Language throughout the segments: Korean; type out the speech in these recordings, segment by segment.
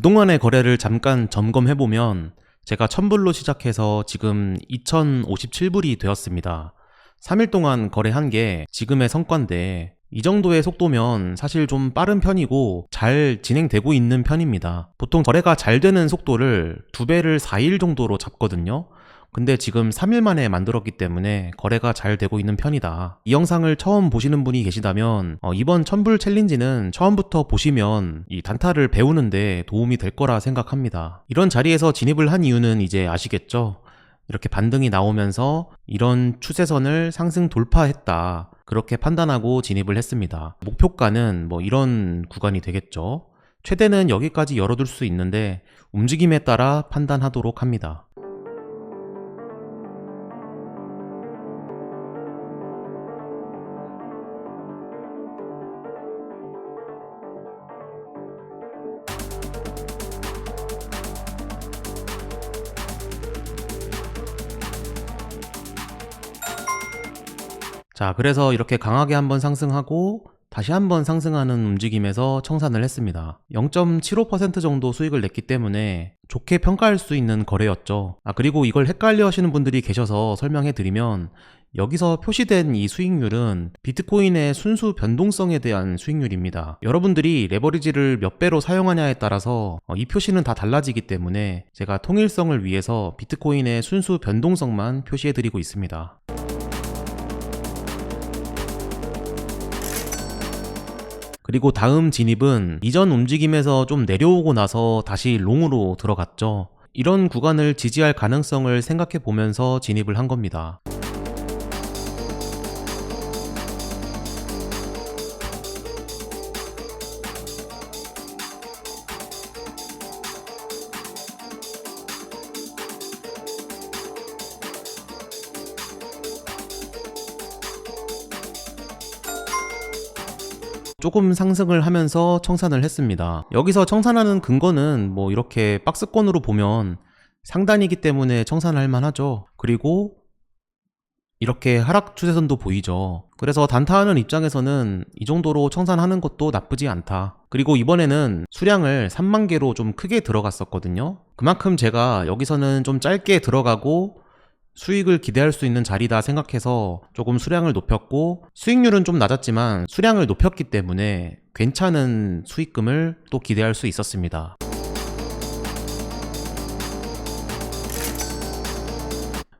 그동안의 거래를 잠깐 점검해보면 제가 1000불로 시작해서 지금 2057불이 되었습니다. 3일 동안 거래한 게 지금의 성과인데 이 정도의 속도면 사실 좀 빠른 편이고 잘 진행되고 있는 편입니다. 보통 거래가 잘 되는 속도를 두 배를 4일 정도로 잡거든요. 근데 지금 3일 만에 만들었기 때문에 거래가 잘 되고 있는 편이다. 이 영상을 처음 보시는 분이 계시다면 어, 이번 천불 챌린지는 처음부터 보시면 이 단타를 배우는데 도움이 될 거라 생각합니다. 이런 자리에서 진입을 한 이유는 이제 아시겠죠? 이렇게 반등이 나오면서 이런 추세선을 상승 돌파했다. 그렇게 판단하고 진입을 했습니다. 목표가는 뭐 이런 구간이 되겠죠. 최대는 여기까지 열어둘 수 있는데 움직임에 따라 판단하도록 합니다. 자, 그래서 이렇게 강하게 한번 상승하고 다시 한번 상승하는 움직임에서 청산을 했습니다. 0.75% 정도 수익을 냈기 때문에 좋게 평가할 수 있는 거래였죠. 아, 그리고 이걸 헷갈려 하시는 분들이 계셔서 설명해 드리면 여기서 표시된 이 수익률은 비트코인의 순수 변동성에 대한 수익률입니다. 여러분들이 레버리지를 몇 배로 사용하냐에 따라서 어, 이 표시는 다 달라지기 때문에 제가 통일성을 위해서 비트코인의 순수 변동성만 표시해 드리고 있습니다. 그리고 다음 진입은 이전 움직임에서 좀 내려오고 나서 다시 롱으로 들어갔죠. 이런 구간을 지지할 가능성을 생각해 보면서 진입을 한 겁니다. 조금 상승을 하면서 청산을 했습니다. 여기서 청산하는 근거는 뭐 이렇게 박스권으로 보면 상단이기 때문에 청산할 만하죠. 그리고 이렇게 하락 추세선도 보이죠. 그래서 단타하는 입장에서는 이 정도로 청산하는 것도 나쁘지 않다. 그리고 이번에는 수량을 3만 개로 좀 크게 들어갔었거든요. 그만큼 제가 여기서는 좀 짧게 들어가고 수익을 기대할 수 있는 자리다 생각해서 조금 수량을 높였고 수익률은 좀 낮았지만 수량을 높였기 때문에 괜찮은 수익금을 또 기대할 수 있었습니다.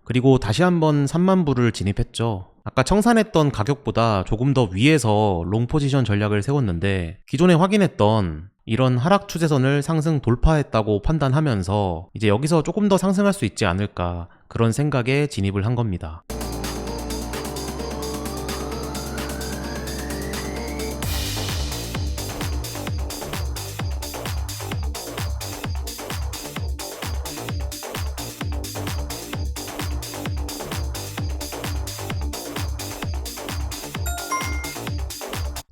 그리고 다시 한번 3만 불을 진입했죠. 아까 청산했던 가격보다 조금 더 위에서 롱 포지션 전략을 세웠는데 기존에 확인했던 이런 하락 추세선을 상승 돌파했다고 판단하면서 이제 여기서 조금 더 상승할 수 있지 않을까 그런 생각에 진입을 한 겁니다.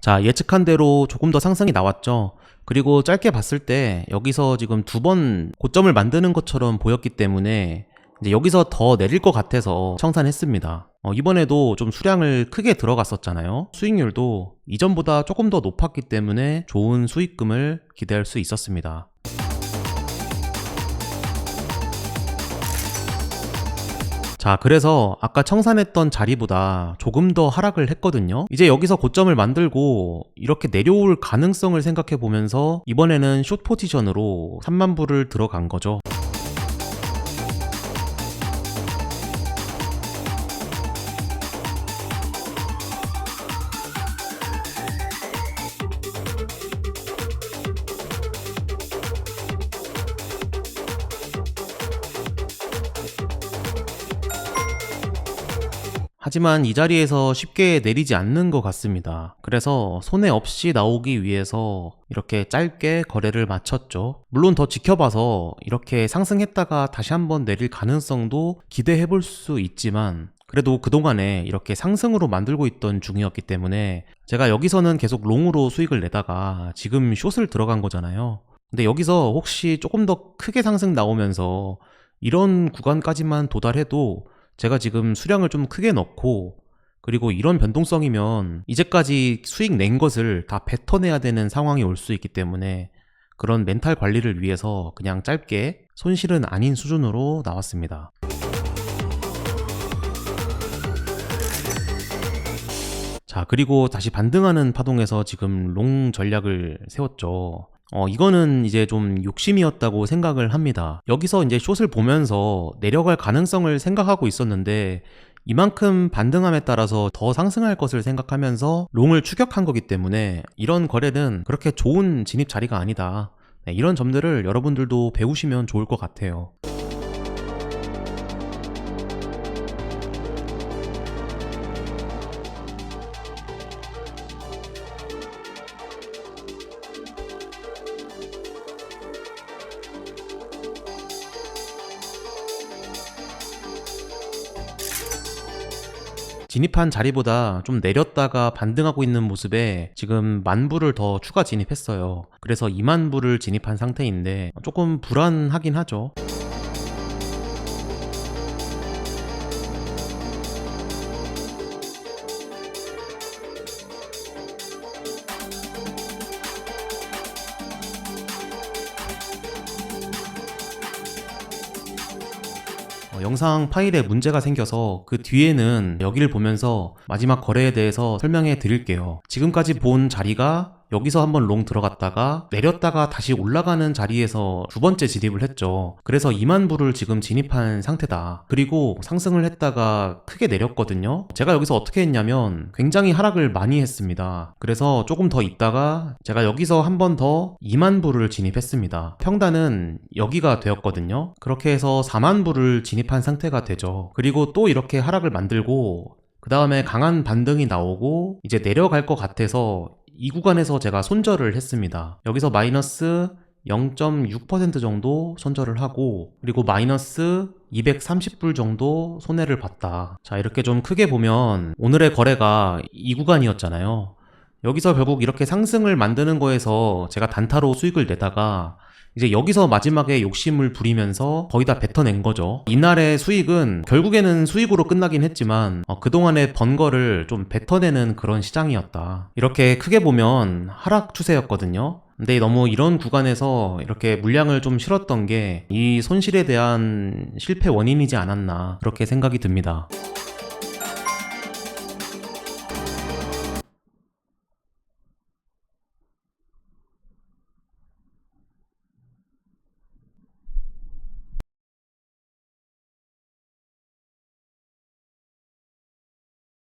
자, 예측한 대로 조금 더 상승이 나왔죠. 그리고 짧게 봤을 때 여기서 지금 두 번 고점을 만드는 것처럼 보였기 때문에 이제 여기서 더 내릴 것 같아서 청산했습니다. 어, 이번에도 좀 수량을 크게 들어갔었잖아요. 수익률도 이전보다 조금 더 높았기 때문에 좋은 수익금을 기대할 수 있었습니다. 자, 그래서 아까 청산했던 자리보다 조금 더 하락을 했거든요. 이제 여기서 고점을 만들고 이렇게 내려올 가능성을 생각해 보면서 이번에는 숏 포지션으로 3만 불을 들어간 거죠. 하지만 이 자리에서 쉽게 내리지 않는 것 같습니다. 그래서 손해 없이 나오기 위해서 이렇게 짧게 거래를 마쳤죠. 물론 더 지켜봐서 이렇게 상승했다가 다시 한번 내릴 가능성도 기대해 볼 수 있지만 그래도 그동안에 이렇게 상승으로 만들고 있던 중이었기 때문에 제가 여기서는 계속 롱으로 수익을 내다가 지금 숏을 들어간 거잖아요. 근데 여기서 혹시 조금 더 크게 상승 나오면서 이런 구간까지만 도달해도 제가 지금 수량을 좀 크게 넣고 그리고 이런 변동성이면 이제까지 수익 낸 것을 다 뱉어내야 되는 상황이 올 수 있기 때문에 그런 멘탈 관리를 위해서 그냥 짧게 손실은 아닌 수준으로 나왔습니다. 자, 그리고 다시 반등하는 파동에서 지금 롱 전략을 세웠죠. 어, 이거는 이제 좀 욕심이었다고 생각을 합니다. 여기서 이제 숏을 보면서 내려갈 가능성을 생각하고 있었는데, 이만큼 반등함에 따라서 더 상승할 것을 생각하면서 롱을 추격한 거기 때문에 이런 거래는 그렇게 좋은 진입 자리가 아니다. 네, 이런 점들을 여러분들도 배우시면 좋을 것 같아요. 진입한 자리보다 좀 내렸다가 반등하고 있는 모습에 지금 만부를 더 추가 진입했어요. 그래서 2만 부를 진입한 상태인데 조금 불안하긴 하죠. 어, 영상 파일에 문제가 생겨서 그 뒤에는 여기를 보면서 마지막 거래에 대해서 설명해 드릴게요. 지금까지 본 자리가 여기서 한번 롱 들어갔다가 내렸다가 다시 올라가는 자리에서 두 번째 진입을 했죠. 그래서 2만 부를 지금 진입한 상태다. 그리고 상승을 했다가 크게 내렸거든요. 제가 여기서 어떻게 했냐면 굉장히 하락을 많이 했습니다. 그래서 조금 더 있다가 제가 여기서 한 번 더 2만 부를 진입했습니다. 평단은 여기가 되었거든요. 그렇게 해서 4만 부를 진입한 상태가 되죠. 그리고 또 이렇게 하락을 만들고 그 다음에 강한 반등이 나오고 이제 내려갈 것 같아서 이 구간에서 제가 손절을 했습니다. 여기서 마이너스 0.6% 정도 손절을 하고 그리고 마이너스 230불 정도 손해를 봤다. 자, 이렇게 좀 크게 보면 오늘의 거래가 이 구간이었잖아요. 여기서 결국 이렇게 상승을 만드는 거에서 제가 단타로 수익을 내다가 이제 여기서 마지막에 욕심을 부리면서 거의 다 뱉어낸 거죠. 이날의 수익은 결국에는 수익으로 끝나긴 했지만 어, 그동안에 번 거를 좀 뱉어내는 그런 시장이었다. 이렇게 크게 보면 하락 추세였거든요. 근데 너무 이런 구간에서 이렇게 물량을 좀 실었던 게 이 손실에 대한 실패 원인이지 않았나 그렇게 생각이 듭니다.